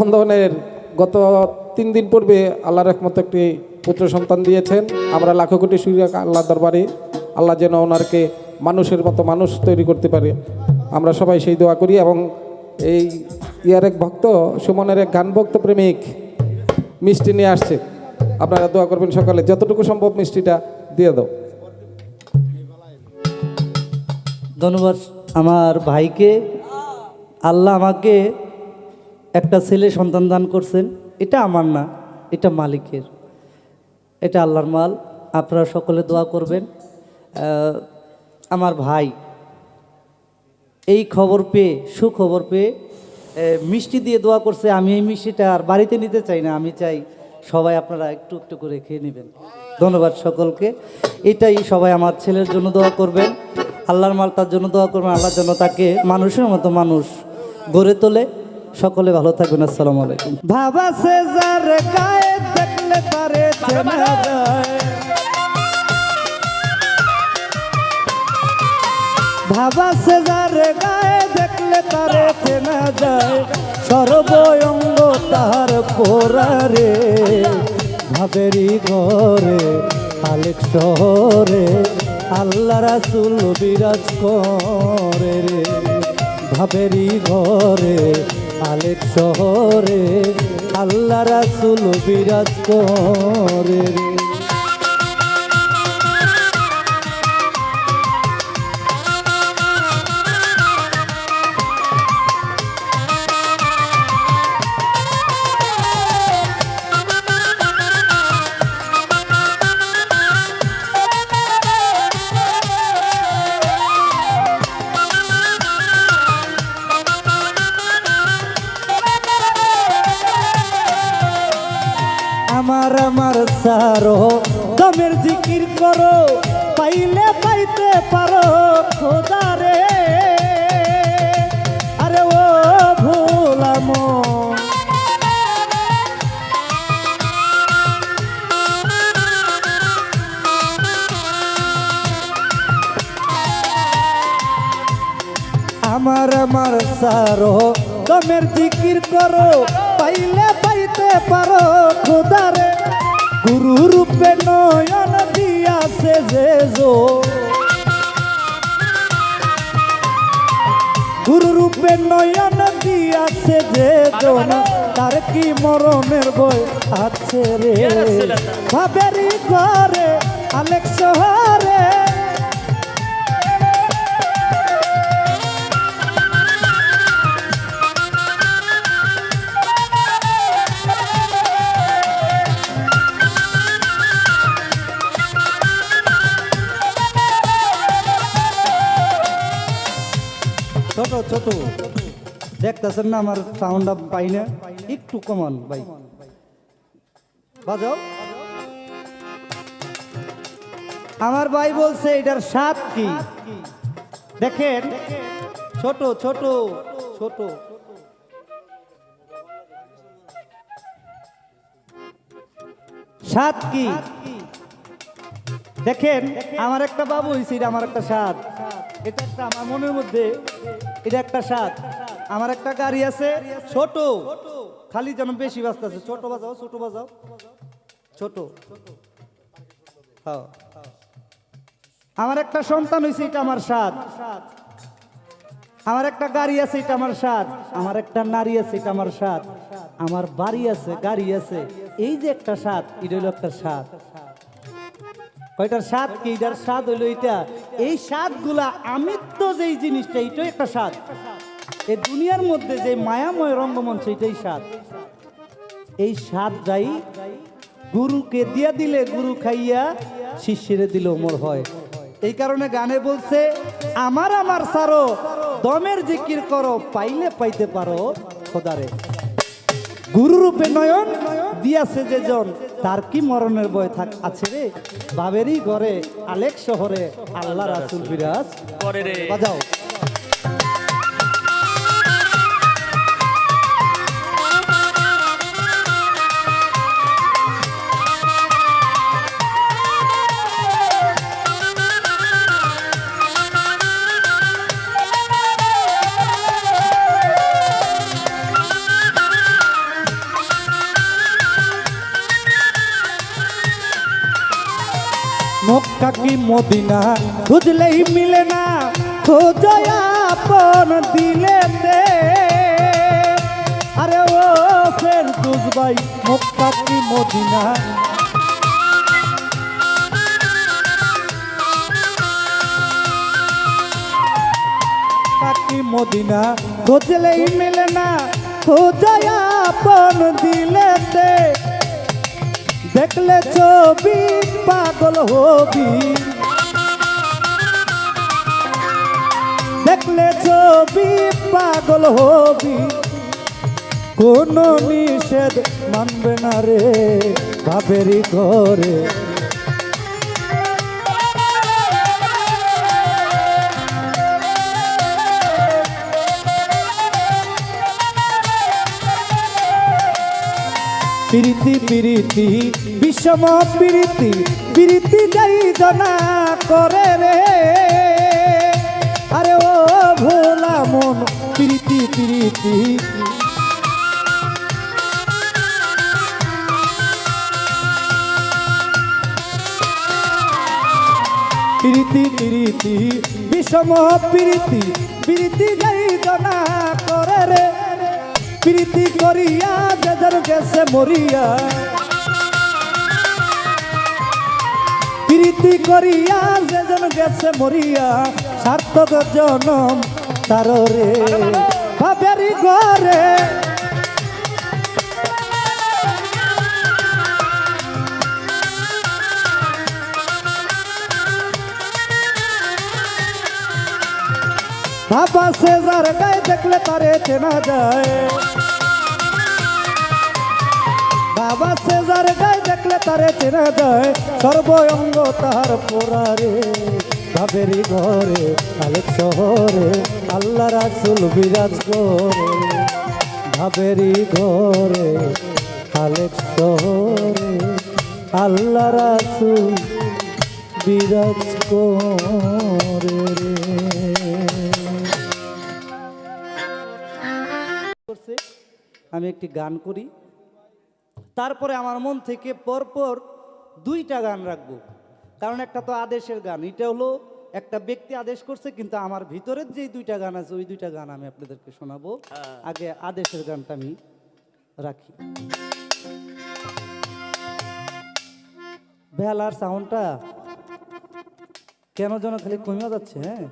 বন্ধনের গত তিন দিন পূর্বে আল্লাহর রহমত একটি পুত্র সন্তান দিয়েছেন। আমরা লাখো কোটি সুরিয়া আল্লাহ দরবারে। আল্লাহ যেন ওনারকে মানুষের মতো মানুষ তৈরি করতে পারে। আমরা সবাই সেই দোয়া করি এবং এই ইয়ার এক ভক্ত, সুমনের এক গান ভক্ত প্রেমিক মিষ্টি নিয়ে আসছে। আপনারা দোয়া করবেন সকালে। যতটুকু সম্ভব মিষ্টিটা দিয়ে দাও। ধন্যবাদ আমার ভাইকে। আল্লাহ আমাকে একটা ছেলে সন্তান দান করছেন, এটা আমার না, এটা মালিকের। এটা আল্লাহর মাল, আপনারা সকলে দোয়া করবেন। আমার ভাই, এই খবর পেয়ে, সুখবর পেয়ে মিষ্টি দিয়ে দোয়া করছে, আমি এই মিষ্টিটা আর বাড়িতে নিতে চাই না, আমি চাই সবাই আপনারা একটু একটু করে খেয়ে নেবেন। ধন্যবাদ সকলকে। এটাই সবাই আমার ছেলের জন্য দোয়া করবেন। আল্লাহর মাল তার জন্য দোয়া করবেন আল্লাহর জন্য তাকে মানুষের মতো মানুষ গড়ে তোলে। সকলে ভালো থাকবেন, আসসালামু আলাইকুম। ভাবা সে গায়ে দেখলে তারে চেনা যায়। সে গায়ে দেখলে তারে চেনা যায়। সর্বঙ্গ তাহার পোড়ারে ভাবেরি ঘরে আলেক শহরে, আল্লাহ রাসুল বিরাজ করে রে। ভাবেরি ঘরে আলেক শহরে আল্লাহ রাসুল বিরাজ করে। আমার আমার সারো। দমের জিকির করো, পাইলে পাইতে পারো খোদারে আরে ও ভোলাম আমার আমার সারো। দমের জিকির করো, পাইলে পাইতে পারো জো গুরু রূপে নয়ন দিয়াছে যে জন তার কি মরণের বই আছে রে? ভাবেরি ঘরে আলেক শহরে ছোট দেখতেছেন না আমার সাউন্ডটা পাই না একটু কমান ভাই। বাজাও। আমার ভাই বলছে এটার স্বাদ কি? দেখেন। ছোট ছোট ছোট। স্বাদ কি? দেখেন, আমার একটা বাবু হয়েছে আমার একটা স্বাদ। এটা একটা আমার মনের মধ্যে এটা একটা স্বাদ আমার একটা গাড়ি আছে, ছোট। খালি যেন বেশি ব্যস্ত আছে। ছোট বাজাও ছোট বাজাও। ছোট। হ্যাঁ। আমার একটা সন্তান হয়েছে এটা আমার স্বাদ আমার একটা গাড়ি আছে, এটা আমার স্বাদ আমার একটা নারী আছে, এটা আমার স্বাদ আমার বাড়ি আছে, গাড়ি আছে। এই যে একটা স্বাদ এটা হলো একটা স্বাদ কয়টার স্বাদ কি? এটার স্বাদ হইল এটা এই স্বাদগুলা, আমিত্ব যেই জিনিসটা, এটাই একটা স্বাদ। এই দুনিয়ার মধ্যে যে মায়াময় রঙ্গমঞ্চ, এটাই স্বাদ। এই স্বাদ যাই, গুরুকে দিয়া দিলে গুরু খাইয়া শিষ্যেরে দিলে ওমর হয়। এই কারণে গানে বলছে, আমার আমার সারো, দমের জিকির করো, পাইলে পাইতে পারো খোদারে। গুরুরূপে নয়ন দিয়াছে যে জন। তার কি মরণের বয় থাক আছে রে? বাবেরই ঘরে আলেক শহরে আল্লাহ রাসুল বিরাজ করে রে। বাজাও। মক্কা কি মদিনা? খুঁজলেই মিলে না। খোঁজয় আপন দিলেতে। আরে ও ফের ভাই মক্কা কি মদিনা? কাকি মদিনা? খুঁজলেই মিলে না। খোঁজয় আপন দিলেতে। দেখলে ছবি পাগল হবি দেখলে ছবি, পাগল হবি। কোন নিষেধ মানবে না রে, বাপেরই ঘরে। প্রীতি প্রীতি বিষম প্রীতি। প্রীতি যাই জনা করে রে। আরে ও ভোলা মন, প্রীতি প্রীতি। প্রীতি প্রীতি, বিষম প্রীতি প্রীতি যাই জনা করে রে। প্রীতি করিয়া যেজন গেছে মরিয়া। প্রীতি করিয়া যে যেজন গেছে মরিয়া, সার্থক জনম তার রে। বাবেরি ঘরে। বাবা সেজার গায়ে দেখলে তারে চেনা যায়। বাবা সেজার গায়ে দেখলে তারে চেনা যায়। সর্বঙ্গ তাহার পোড়ারে ভাবেরি ঘরে আলেক শহরে, আল্লাহ রাসুল বিরাজ করে। ভাবেরি ঘরে আলেক শহরে, আল্লাহ রাসুল বিরাজ করে আমি একটি গান করি। তারপরে আমার মন থেকে পরপর দুইটা গান রাখব। কারণ একটা তো আদেশের গান এটা হলো একটা ব্যক্তি আদেশ করছে কিন্তু আমার ভিতরের যে দুইটা গান আছে ওই দুইটা গান আমি আপনাদেরকে শোনাবো। আগে আদেশের গানটা আমি রাখি। বেলার সাউন্ডটা কেন যেন খালি কমে যাচ্ছে হ্যাঁ?